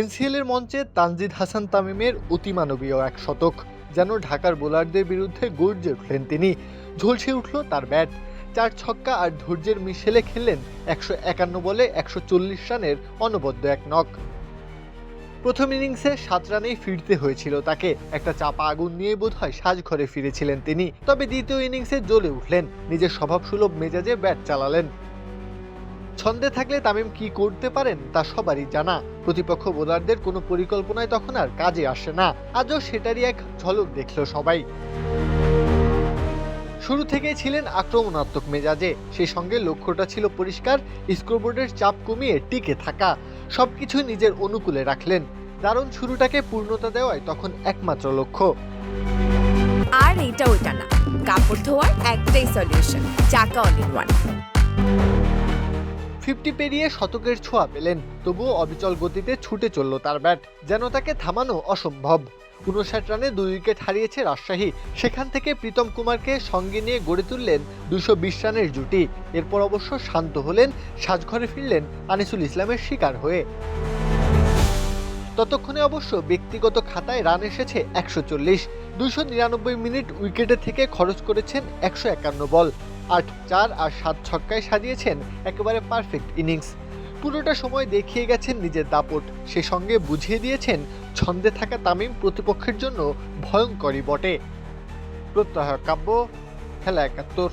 NCL এর মঞ্চে তানজিদ হাসান তামিমের অতিমানবীয় এক শতক, যেন ঢাকার বোলারদের বিরুদ্ধে গর্জে উঠলেন তিনি। ঝলসে উঠল তার ব্যাট। চার ছক্কা আর ধৈর্যের মিশেলে খেললেন একশো একান্ন বলে একশো চল্লিশ রানের অনবদ্য এক নক প্রথম ইনিংসে সাত রানেই ফিরতে হয়েছিল তাকে। একটা চাপা আগুন নিয়ে বোধহয় সাজঘরে ফিরেছিলেন তিনি। তবে দ্বিতীয় ইনিংসে জ্বলে উঠলেন। নিজের স্বভাবসুলভ মেজাজে ব্যাট চালালেন। ছন্দে থাকলে তামিম কি করতে পারেন তা সবারই জানা। প্রতিপক্ষ বোলারদের কোনো পরিকল্পনায় তখন আর কাজে আসে না। আজও সেটারই এক ঝলক দেখল সবাই। শুরু থেকেই ছিলেন আক্রমণাত্মক মেজাজে। সেই সঙ্গে লক্ষ্যটা ছিল পরিষ্কার, স্কোরবোর্ডের চাপ কমিয়ে টিকে থাকা। সবকিছু নিজের অনুকূলে রাখলেন। দারুণ শুরুটাকে পূর্ণতা দেওয়াই তখন একমাত্র লক্ষ্য। আর এটা ওইটা না। কাপড় ধোয়ার একটাই সলিউশন চাকা অল ইন ওয়ান ফিফটি পেরিয়ে শতকের ছোঁয়া পেলেন। তবুও অবিচল গতিতে ছুটে চলল তার ব্যাট, যেন তাকে থামানো অসম্ভব। উনষাট রানে দুই উইকেট হারিয়েছে রাজশাহী। সেখান থেকে প্রীতম কুমারকে সঙ্গে নিয়ে গড়ে তুললেন দুশো বিশ রানের জুটি। এরপর অবশ্য শান্ত হলেন, সাজঘরে ফিরলেন আনিসুল ইসলামের শিকার হয়ে। ততক্ষণে অবশ্য ব্যক্তিগত খাতায় রান এসেছে একশো চল্লিশ। দুশো নিরানব্বই মিনিট উইকেটে থেকে খরচ করেছেন একশো একান্ন বল। আট চার আর সাত ছক্কায় সাজিয়েছেন একেবারে পারফেক্ট ইনিংস। পুরোটা সময় দেখিয়ে গেছেন নিজের দাপট। সে সঙ্গে বুঝিয়ে দিয়েছেন ছন্দে থাকা তামিম প্রতিপক্ষের জন্য ভয়ঙ্করই বটে। প্রত্যহ কাব্য, খেলা একাত্তর।